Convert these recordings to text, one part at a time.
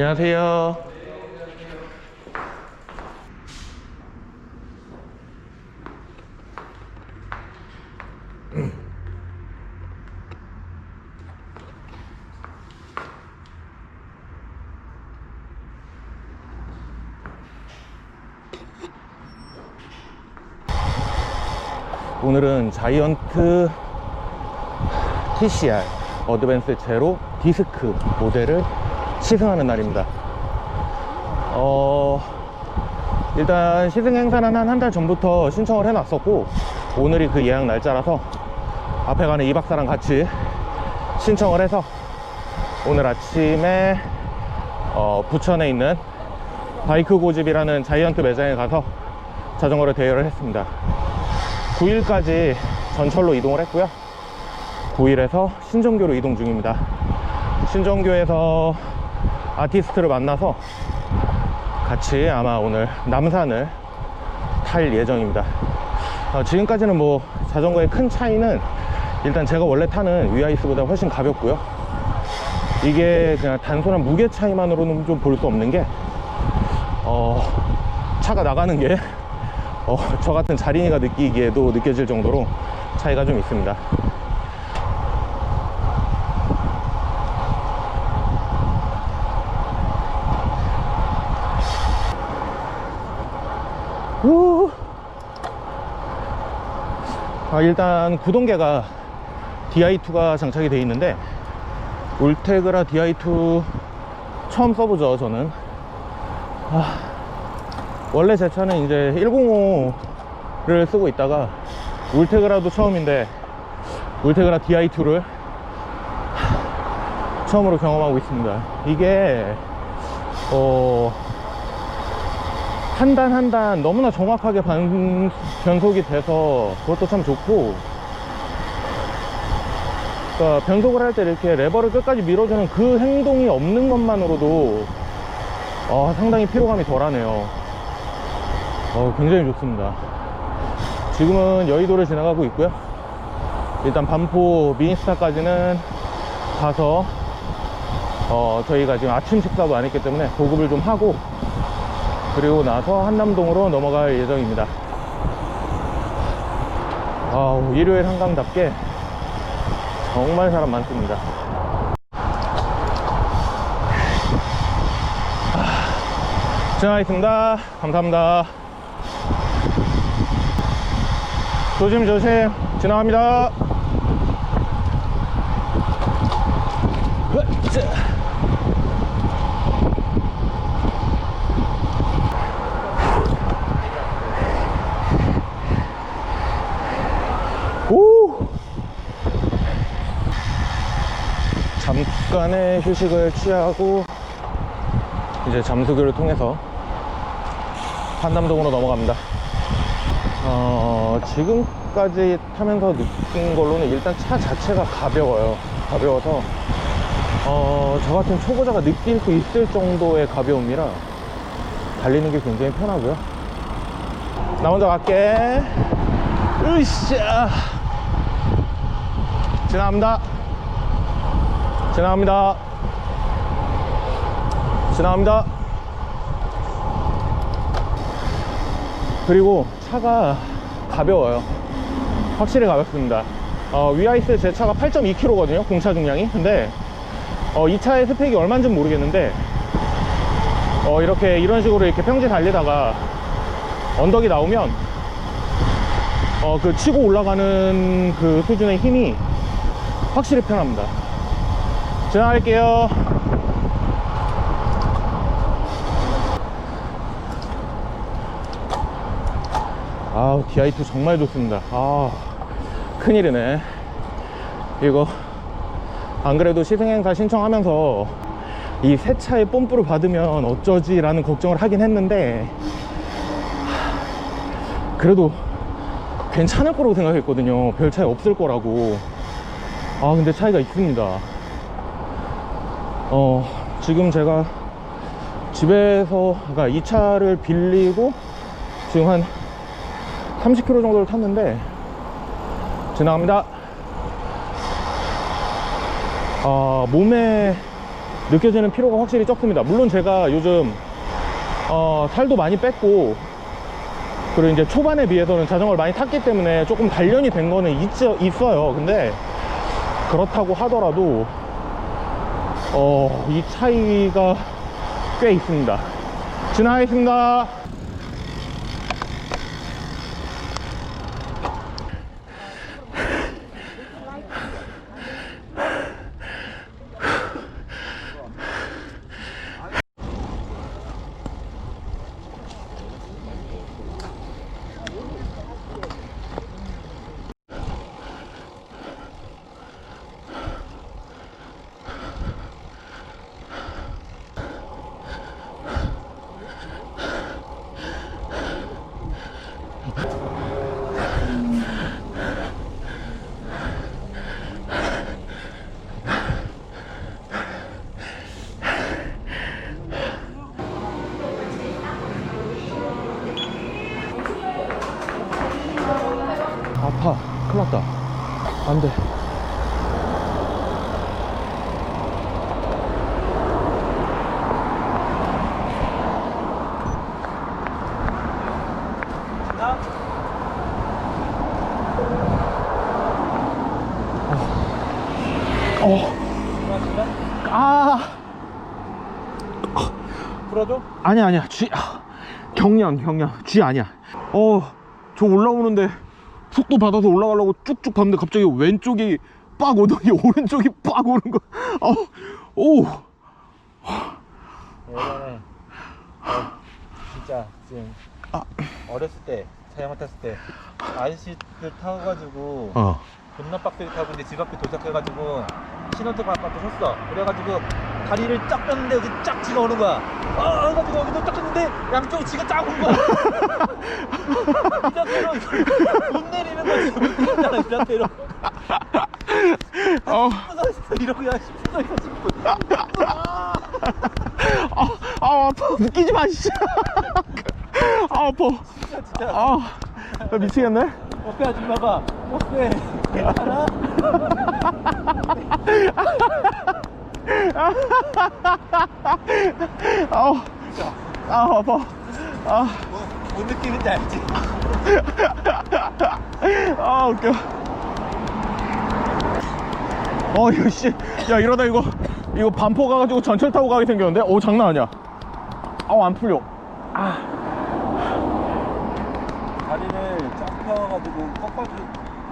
안녕하세요. 오늘은 자이언트 TCR 어드밴스 제로 디스크 모델을 시승하는 날입니다. 어, 일단 시승 행사는 한 한 달 전부터 신청을 해놨었고 오늘이 그 예약 날짜라서 앞에 가는 이 박사랑 같이 신청을 해서 오늘 아침에 어, 부천에 있는 바이크 고집이라는 자이언트 매장에 가서 자전거를 대여를 했습니다. 9일까지 전철로 이동을 했고요. 9일에서 신정교로 이동 중입니다. 신정교에서 아티스트를 만나서 같이 아마 오늘 남산을 탈 예정입니다. 어, 지금까지는 뭐 자전거의 큰 차이는 일단 제가 원래 타는 위아이스보다 훨씬 가볍고요. 이게 그냥 단순한 무게 차이만으로는 좀 볼 수 없는 게 어, 차가 나가는 게 어, 저 같은 자린이가 느끼기에도 느껴질 정도로 차이가 좀 있습니다. 우. 아, 일단 구동계가 DI2가 장착이 되어 있는데 울테그라 DI2 처음 써보죠 저는. 아, 원래 제 차는 이제 105를 쓰고 있다가 울테그라도 처음인데 울테그라 DI2를 처음으로 경험하고 있습니다. 이게 어, 한 단 한 단 너무나 정확하게 반, 변속이 돼서 그것도 참 좋고. 그러니까 변속을 할 때 이렇게 레버를 끝까지 밀어주는 그 행동이 없는 것만으로도 어, 상당히 피로감이 덜하네요. 어, 굉장히 좋습니다. 지금은 여의도를 지나가고 있고요. 일단 반포 미니스타까지는 가서 어, 저희가 지금 아침 식사도 안 했기 때문에 보급을 좀 하고 그리고 나서 한남동으로 넘어갈 예정입니다. 아우, 일요일 한강답게 정말 사람 많습니다. 아, 지나가겠습니다. 감사합니다. 조심 조심 지나갑니다. 으쌰. 오! 잠깐의 휴식을 취하고 이제 잠수교를 통해서 한남동으로 넘어갑니다. 어, 지금까지 타면서 느낀 걸로는 일단 차 자체가 가벼워요. 가벼워서 어, 저 같은 초보자가 느낄 수 있을 정도의 가벼움이라 달리는 게 굉장히 편하고요. 나 먼저 갈게. 으쌰. 지나갑니다. 지나갑니다. 지나갑니다. 그리고 차가 가벼워요. 확실히 가볍습니다. 어, 위아이스 제 차가 8.2kg거든요. 공차 중량이. 근데 어, 이 차의 스펙이 얼마인지 모르겠는데 어, 이렇게 이런 식으로 이렇게 평지 달리다가 언덕이 나오면 어, 그 치고 올라가는 그 수준의 힘이 확실히 편합니다. 지나갈게요. 아우, DI2 정말 좋습니다. 아, 큰일이네. 이거, 안 그래도 시승행사 신청하면서 이 새 차의 뽐뿌를 받으면 어쩌지 라는 걱정을 하긴 했는데, 그래도 괜찮을 거라고 생각했거든요. 별 차이 없을 거라고. 아, 근데 차이가 있습니다. 어, 지금 제가 집에서, 그러니까 이 차를 빌리고 지금 한 30km 정도를 탔는데, 지나갑니다. 아, 몸에 느껴지는 피로가 확실히 적습니다. 물론 제가 요즘 어, 살도 많이 뺐고 그리고 이제 초반에 비해서는 자전거를 많이 탔기 때문에 조금 단련이 된 거는 있, 있어요. 근데 그렇다고 하더라도 어, 이 차이가 꽤 있습니다. 지나가겠습니다. 아파. 큰일 났다. 안 돼. 어. 아. 풀어줘? 아니야 아니야 쥐 아, 경량 경량 쥐 아니야 어저 올라오는데 속도 받아서 올라가려고 쭉쭉 봤는데 갑자기 왼쪽이 빡 오더니 오른쪽이 빡 오는 거어오 예전에 어, 진짜 지금 아. 어렸을 때 자전거 탔을 때 아저씨들 타가지고 어. 존나 빡세게 타고 근데 집 앞에 도착해가지고 신호등 앞에 섰어 그래가지고 다리를 쫙 뺐는데 여기 쫙 지가 오는 거야. 아 해가지고 여기도 쫙 뺐는데 양쪽으로 지가 쫙 오는 거야. 이 자세로 이걸 못 내리는 거지 못 내리잖아 이 자세로 어. 서 이러고 야 10분 서 있어 10분. 아 아, 아 아파. 웃기지 마 진짜. 아 아파. 진짜 진짜. 아 나 미치겠네. 옆에 아줌마가 어때 괜찮아? 아, 아 아파. 아, 뭐, 뭔 느낌인지 알지? 아 웃겨. 어 이거 씨야 이러다 이거 이거 반포 가가지고 전철 타고 가게 생겼는데? 오 장난 아니야. 아우 안 풀려. 다리를 쫙 펴가지고 꺾어주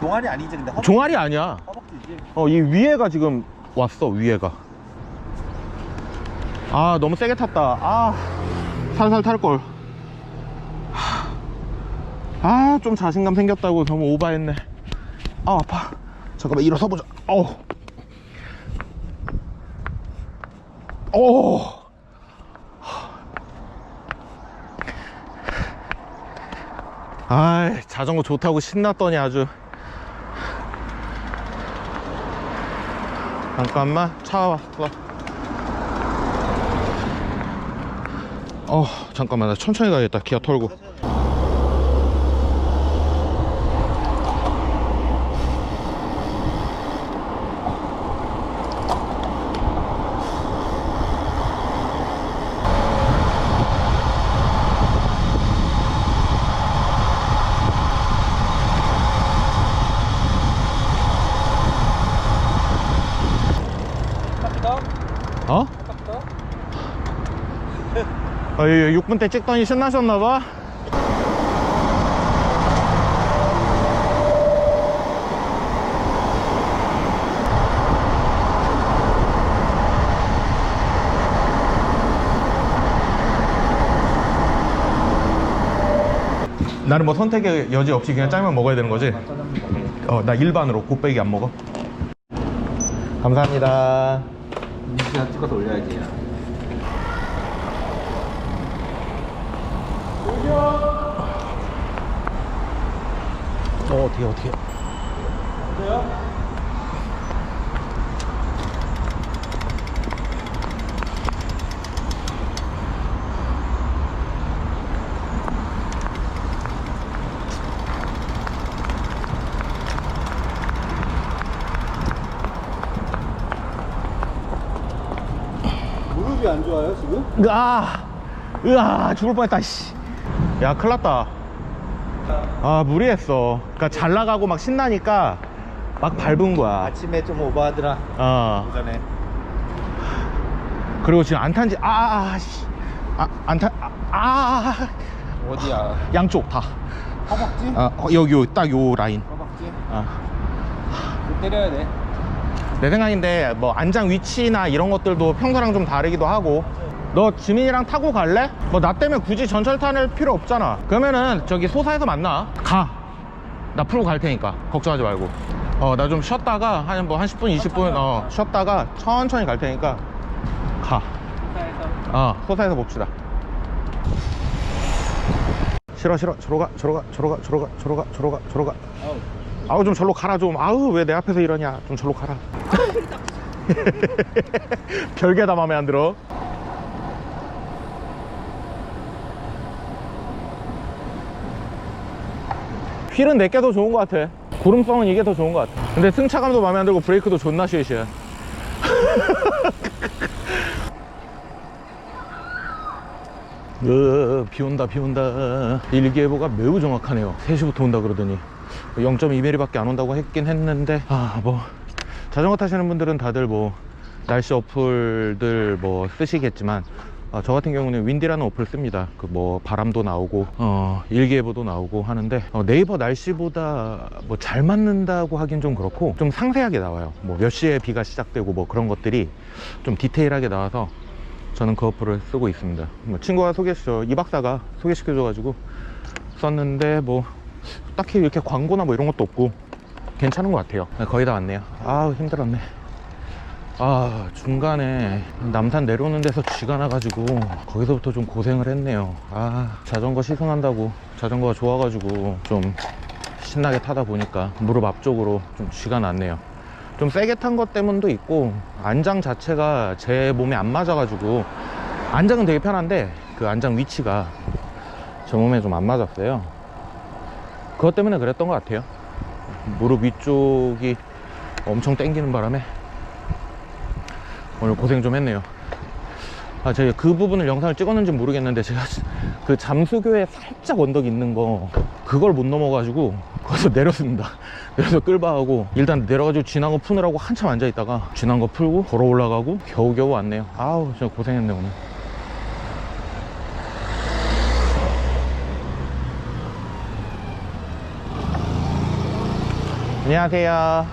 동아리 아니지 근데 허벅, 종아리 아니야. 허벅지지. 어 이 위에가 지금 왔어 위에가 아 너무 세게 탔다. 아 살살 탈걸. 아 좀 자신감 생겼다고 너무 오바했네. 아 아파. 잠깐만 일어서 보자. 어우 오 아이 자전거 좋다고 신났더니 아주. 잠깐만 차 왔어 어 잠깐만 나 천천히 가야겠다. 기아 털고. 아깝다 어? 아깝다 어, 6분 때 찍더니 신나셨나봐 나는 뭐 선택의 여지 없이 그냥 짤만 먹어야 되는 거지? 어, 나 일반으로 곱빼기 안 먹어. 감사합니다. 인스타 찍어서 올려야지 어, 어떻게, 어떻게. 그래요? 안 좋아요 지금? 으아 으아 죽을 뻔했다 씨 야 큰일 났다. 아 무리했어. 그니까 잘 나가고 막 신나니까 막 밟은 거야. 아침에 좀 오버하더라. 어. 오전에. 그리고 지금 안 탄지 아아씨. 아, 안탄 아, 아, 어디야? 양쪽 다. 허벅지? 아, 어, 여기 딱 요 라인. 허벅지? 아. 좀 때려야 돼. 내 생각인데 뭐 안장 위치나 이런 것들도 평소랑 좀 다르기도 하고 너 지민이랑 타고 갈래? 뭐 나 때문에 굳이 전철 타는 필요 없잖아 그러면은 저기 소사에서 만나 가나 풀고 갈 테니까 걱정하지 말고 어 나 좀 쉬었다가 한 뭐한 10분 20분 어 쉬었다가 천천히 갈 테니까 가 어, 소사에서 봅시다. 싫어, 싫어. 저로 가, 저로 가, 저로 가, 저로 가, 저로 가, 저로 가, 저로 가. 아우 아우, 좀 절로 가라, 좀. 아우, 왜 내 앞에서 이러냐. 좀 절로 가라. 별게 다 마음에 안 들어. 휠은 내게 더 좋은 것 같아. 구름성은 이게 더 좋은 것 같아. 근데 승차감도 마음에 안 들고 브레이크도 존나 쉐시야. 으, 비 온다, 비 온다. 일기예보가 매우 정확하네요. 3시부터 온다 그러더니 0.2mm 밖에 안 온다고 했긴 했는데, 아, 뭐, 자전거 타시는 분들은 다들 뭐, 날씨 어플들 뭐 쓰시겠지만, 어, 저 같은 경우는 윈디라는 어플 씁니다. 그 뭐 바람도 나오고 어, 일기예보도 나오고 하는데 어, 네이버 날씨보다 뭐 잘 맞는다고 하긴 좀 그렇고 좀 상세하게 나와요. 뭐 몇 시에 비가 시작되고 뭐 그런 것들이 좀 디테일하게 나와서 저는 그 어플을 쓰고 있습니다. 뭐 친구가 소개시켜 이 박사가 소개시켜 줘 가지고 썼는데 뭐 딱히 이렇게 광고나 뭐 이런 것도 없고 괜찮은 것 같아요. 네, 거의 다 왔네요. 아우 힘들었네. 아 중간에 남산 내려오는 데서 쥐가 나가지고 거기서부터 좀 고생을 했네요. 아 자전거 시승한다고 자전거가 좋아가지고 좀 신나게 타다 보니까 무릎 앞쪽으로 좀 쥐가 났네요. 좀 세게 탄 것 때문도 있고 안장 자체가 제 몸에 안 맞아가지고 안장은 되게 편한데 그 안장 위치가 제 몸에 좀 안 맞았어요. 그것 때문에 그랬던 것 같아요. 무릎 위쪽이 엄청 땡기는 바람에 오늘 고생 좀 했네요. 아, 제가 그 부분을 영상을 찍었는지 모르겠는데 제가 그 잠수교에 살짝 언덕 있는 거 그걸 못 넘어가지고 거기서 내렸습니다. 내려서 끌바하고 일단 내려가지고 지난 거 푸느라고 한참 앉아 있다가 지난 거 풀고 걸어 올라가고 겨우겨우 왔네요. 아우 진짜 고생했네 오늘. 안녕하세요.